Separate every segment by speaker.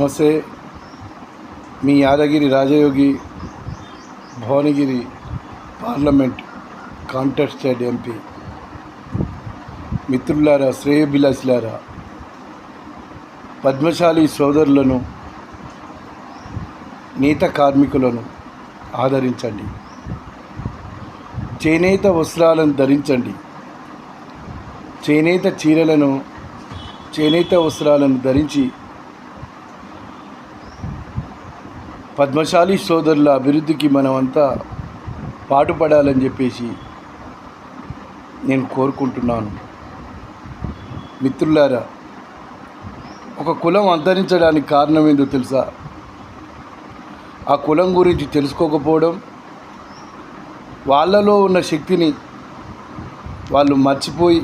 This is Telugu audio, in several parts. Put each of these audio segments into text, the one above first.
Speaker 1: నమస్తే మీ Yadagiri Rajayogi Bhuvanagiri parliament contested MP మిత్రులారా శ్రేయభిలాషులారా పద్మశాలి సోదరులను నేత కార్మికులను ఆదరించండి. చేనేత వస్త్రాలను ధరించండి. చేనేత చీరలను చేనేత వస్త్రాలను ధరించి పద్మశాలి సోదరుల అభివృద్ధికి మనమంతా పాటుపడాలని చెప్పేసి నేను కోరుకుంటున్నాను. మిత్రులారా ఒక కులం అంతరించడానికి కారణం ఏందో తెలుసా? ఆ కులం గురించి తెలుసుకోకపోవడం వాళ్ళలో ఉన్న శక్తిని వాళ్ళు మర్చిపోయి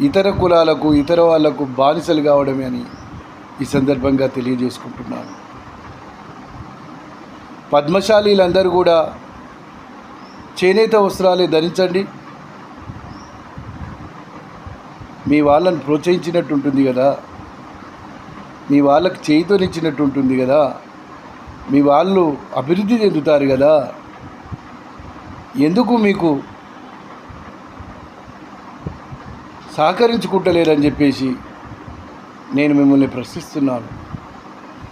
Speaker 1: ఇతర కులాలకు ఇతర వాళ్ళకు బానిసలు కావడమే అని ఈ సందర్భంగా తెలియజేసుకుంటున్నాను. పద్మశాలీలందరూ కూడా చేనేత వస్త్రాలే ధరించండి. మీ వాళ్ళని ప్రోత్సహించినట్టు ఉంటుంది కదా. మీ వాళ్ళకి చేయితోనిచ్చినట్టు ఉంటుంది కదా. మీ వాళ్ళు అభివృద్ధి చెందుతారు కదా. ఎందుకు మీకు సహకరించుకుంటలేరని చెప్పేసి నేను మిమ్మల్ని ప్రశ్నిస్తున్నాను.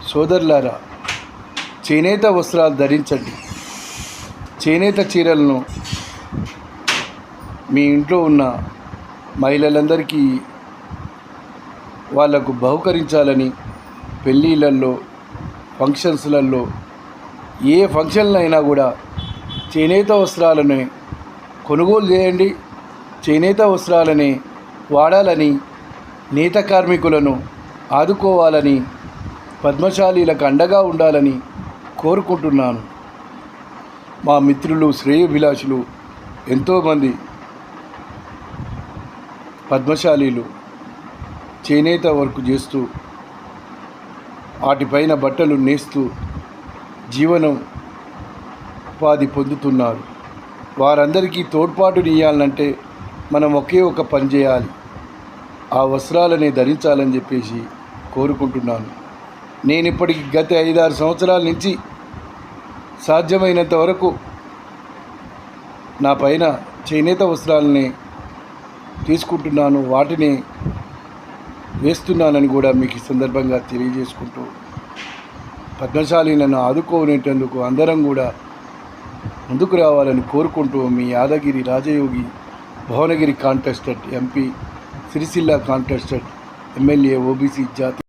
Speaker 1: సోదరులారా చేనేత వస్త్రాలు ధరించండి. చేనేత చీరలను మీ ఇంట్లో ఉన్న మహిళలందరికీ వాళ్ళకు బహుకరించాలని పెళ్ళిళ్ళల్లో ఫంక్షన్స్లలో ఏ ఫంక్షన్లైనా కూడా చేనేత వస్త్రాలను కొనుగోలు చేయండి. చేనేత వస్త్రాలని వాడాలని నేత కార్మికులను ఆదుకోవాలని పద్మశాలీలకు అండగా ఉండాలని కోరుకుంటున్నాను. మా మిత్రులు శ్రేయభిలాషులు ఎంతోమంది పద్మశాలీలు చేనేత వర్క్ చేస్తూ వాటిపైన బట్టలు నేస్తూ జీవనం ఉపాధి పొందుతున్నారు. వారందరికీ తోడ్పాటునియాలంటే మనం ఒకే ఒక పని చేయాలి. ఆ వస్త్రాలని ధరించాలని చెప్పేసి కోరుకుంటున్నాను. నేను ఇప్పటికి గత ఐదారు సంవత్సరాల నుంచి సాధ్యమైనంత వరకు నా పైన చేనేత వస్త్రాలని తీసుకుంటున్నాను వాటిని వేస్తున్నానని కూడా మీకు ఈ సందర్భంగా తెలియజేసుకుంటూ పద్మశాలీలను ఆదుకోనేటందుకు అందరం కూడా ముందుకు రావాలని కోరుకుంటూ మీ Yadagiri Rajayogi Bhuvanagiri contestant MP Sircilla contestant MLA OBC జాతి